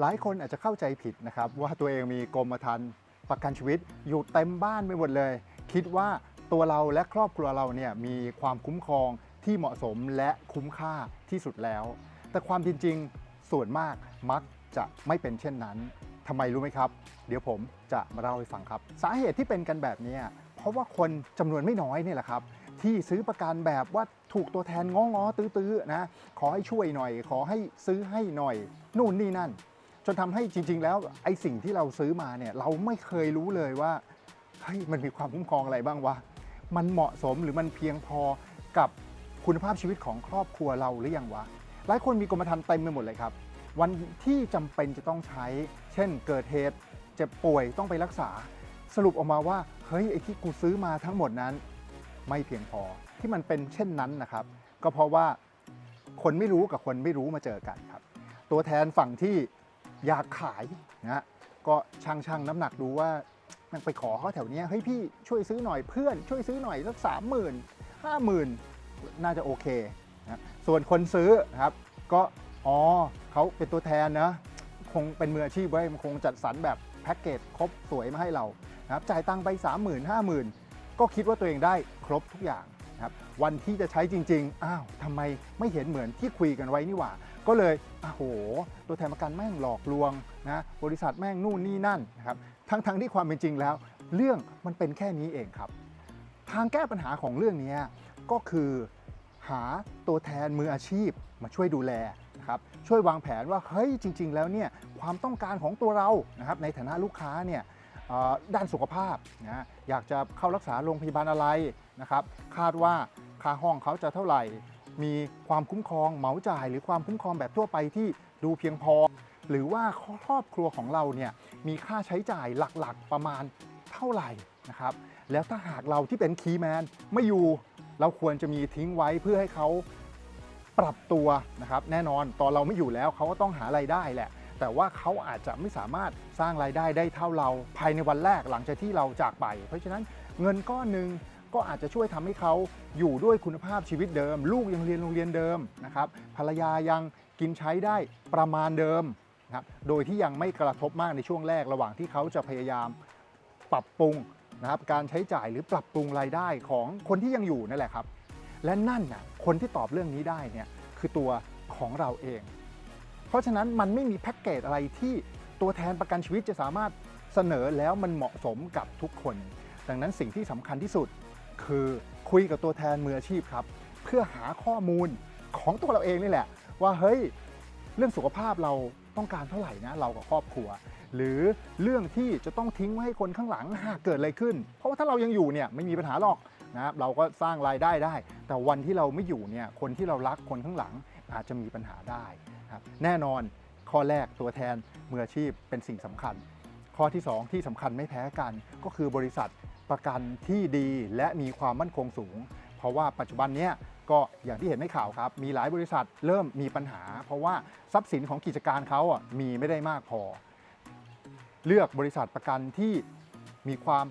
หลายคนอาจจะเข้าใจผิดนะครับ ว่าตัวเองมีกรมธรรม์ประกันชีวิตอยู่เต็มบ้านไปหมดเลย คิดว่าตัวเราและครอบครัวเราเนี่ยมีความคุ้มครองที่เหมาะสมและคุ้มค่าที่สุดแล้ว แต่ความจริงๆส่วนมากมักจะไม่เป็นเช่นนั้นทำไมรู้ไหมครับ เดี๋ยวผมจะมาเล่าให้ฟังครับ สาเหตุที่เป็นกันแบบนี้เพราะว่าคนจำนวนไม่น้อยเนี่ยแหละครับ ที่ซื้อประกันแบบว่าถูกตัวแทนง้อง้อๆตื้อๆนะขอให้ช่วยหน่อย ขอให้ซื้อให้หน่อย นู่นนี่นั่น จนทำให้จริง ๆ แล้วไอ้สิ่งที่เราซื้อมาเนี่ยเราไม่เคยรู้เลยว่าเฮ้ยมันมีความคุ้มครองอะไรบ้างวะมันเหมาะสมหรือมันเพียงพอกับคุณภาพชีวิตของครอบครัวเราหรือยังวะหลายคนมีกรมธรรม์เต็มไปหมดเลยครับ วันที่จำเป็นจะต้องใช้ เช่น เกิดเหตุเจ็บป่วยต้องไปรักษา สรุปออกมาว่าเฮ้ยไอ้ที่กูซื้อมาทั้งหมดนั้น ไม่เพียงพอที่มันเป็นเช่นนั้นนะครับ ก็เพราะว่าคนไม่รู้กับคนไม่รู้มาเจอกันครับ ตัวแทนฝั่งที่ อยากขายนะฮะก็ช่างช่างน้ำหนักดูว่ามันไปขอเขาแถวเนี้ยเฮ้ยพี่ช่วยซื้อหน่อยเพื่อน ช่วยซื้อหน่อยสักสามหมื่นห้าหมื่นน่าจะโอเคนะส่วนคนซื้อครับ ก็อ๋อเขาเป็นตัวแทนนะคงเป็นมืออาชีพไว้มันคงจัดสรรแบบแพ็กเกจครบสวยมาให้เรานะครับจ่ายตังไป 3 0 0 0 0 5 0,000 ก็คิดว่าตัวเองได้ครบทุกอย่าง ครับวันที่จะใช้จริงๆ อ้าวทำไมไม่เห็นเหมือนที่คุยกันไว้นี่หว่า ก็เลยอ้าวโห ตัวแทนประกันแม่งหลอกลวงนะบริษัทแม่งนู่นนี่นั่นนะครับทั้งๆที่ความเป็นจริงแล้ว เรื่องมันเป็นแค่นี้เองครับ ทางแก้ปัญหาของเรื่องนี้ก็คือหาตัวแทนมืออาชีพมาช่วยดูแลนะครับช่วยวางแผนว่าเฮ้ยจริง ๆ แล้วเนี่ยความต้องการของตัวเรานะครับในฐานะลูกค้าเนี่ย ด้านสุขภาพนะอยากจะเข้ารักษาโรงพยาบาลอะไรนะครับ คาดว่าค่าห้องเขาจะเท่าไหร่ มีความคุ้มครองเหมาจ่าย หรือความคุ้มครองแบบทั่วไปที่ดูเพียงพอ หรือว่าครอบครัวของเราเนี่ยมีค่าใช้จ่ายหลักๆประมาณเท่าไหร่นะครับแล้วถ้าหากเราที่เป็นคีย์แมนไม่อยู่เราควรจะมีทิ้งไว้เพื่อให้เขาปรับตัวนะครับ แน่นอนตอนเราไม่อยู่แล้วเขาก็ต้องหารายได้แหละ แต่ว่าเขาอาจจะไม่สามารถสร้างรายได้ได้เท่าเราภายในวันแรกหลังจากที่เราจากไป เพราะฉะนั้นเงินก้อนหนึ่งก็อาจจะช่วยทำให้เขาอยู่ด้วยคุณภาพชีวิตเดิม ลูกยังเรียนโรงเรียนเดิมนะครับภรรยายังกินใช้ได้ประมาณเดิมนะครับโดยที่ยังไม่กระทบมากในช่วงแรกระหว่างที่เขาจะพยายามปรับปรุงนะครับการใช้จ่ายหรือปรับปรุงรายได้ของคนที่ยังอยู่นั่นแหละครับ และนั่นน่ะคนที่ตอบเรื่องนี้ได้เนี่ยคือตัวของเราเอง ราะฉะนั้นมันไม่มีแพ็กเกจอะไรที่ตัวแทนประกันชีวิตจะสามารถเสนอแล้วมันเหมาะสมกับทุกคน ดังนั้นสิ่งที่สำคัญที่สุด คือคุยกับตัวแทนมืออาชีพครับ เพื่อหาข้อมูลของตัวเราเองนี่แหละ ว่าเฮ้ยเรื่องสุขภาพเราต้องการเท่าไหร่นะเรากับครอบครัว หรือเรื่องที่จะต้องทิ้งไว้ให้คนข้างหลังหากเกิดอะไรขึ้น เพราะว่าถ้าเรายังอยู่เนี่ยไม่มีปัญหาหรอกนะครับเราก็สร้างรายได้ได้ แต่วันที่เราไม่อยู่เนี่ยคนที่เรารักคนข้างหลัง อาจจะมีปัญหาได้ครับแน่นอนข้อแรกตัวแทนมืออาชีพเป็นสิ่งสำคัญ ข้อที่ 2 ที่สำคัญไม่แพ้กัน ก็คือบริษัทประกันที่ดีและมีความมั่นคงสูง เพราะว่าปัจจุบันเนี้ยก็อย่างที่เห็นในข่าวครับ มีหลายบริษัทเริ่มมีปัญหา เพราะว่าทรัพย์สินของกิจการเขาอะมีไม่ได้มากพอ เลือกบริษัทประกันที่มีความ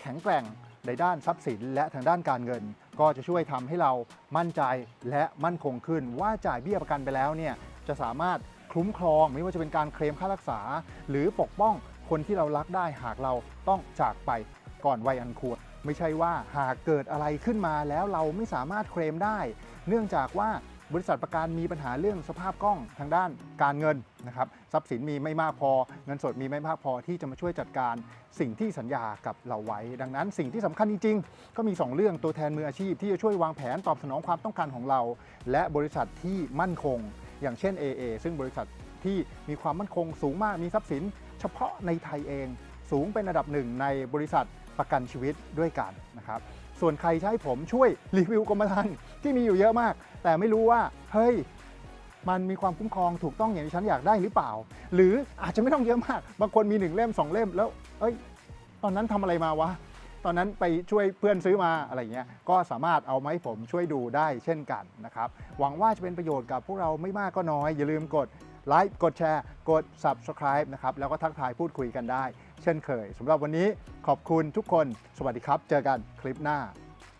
แข็งแกร่งในด้านทรัพย์สินและทางด้านการเงิน ก็จะช่วยทำให้เรามั่นใจและมั่นคงขึ้น ว่าจ่ายเบี้ยประกันไปแล้วเนี่ยจะสามารถคุ้มครองไม่ว่าจะเป็นการเคลมค่ารักษา หรือปกป้องคนที่เรารักได้หากเราต้องจากไปก่อนวัยอันควร ไม่ใช่ว่าหากเกิดอะไรขึ้นมาแล้วเราไม่สามารถเคลมได้ เนื่องจากว่า บริษัทประกันมีปัญหาเรื่องสภาพคล่องทางด้านการเงินนะครับทรัพย์สินมีไม่มากพอ เงินสดมีไม่มากพอที่จะมาช่วยจัดการสิ่งที่สัญญากับเราไว้ ดังนั้นสิ่งที่สำคัญจริงๆ ก็มี 2 เรื่องตัวแทนมืออาชีพ ที่จะช่วยวางแผนตอบสนองความต้องการของเรา และบริษัทที่มั่นคง อย่างเช่น AA ซึ่งบริษัทที่มีความมั่นคงสูงมากมีทรัพย์สิน เฉพาะในไทยเอง สูงเป็นอันดับหนึ่งในบริษัทประกันชีวิตด้วยกันนะครับ ส่วนใครให้ผมช่วยรีวิวกรมธรรม์ที่มีอยู่เยอะมาก แต่ไม่รู้ว่าเฮ้ยมันมีความคุ้มครองถูกต้องอย่างที่ฉันอยากได้หรือเปล่า หรืออาจจะไม่ต้องเยอะมาก บางคนมีหนึ่งเล่มสองเล่มแล้ว เอ้ย ตอนนั้นทำอะไรมาวะ ตอนนั้นไปช่วยเพื่อนซื้อมาอะไรเงี้ย ก็สามารถเอามาให้ผมช่วยดูได้เช่นกันนะครับ หวังว่าจะเป็นประโยชน์กับพวกเราไม่มากก็น้อย อย่าลืมกดไลค์ กดแชร์ กด Subscribe นะครับ แล้วก็ทักทายพูดคุยกันได้ เช่นเคยสำหรับวันนี้ขอบคุณทุกคน สวัสดีครับ เจอกันคลิปหน้า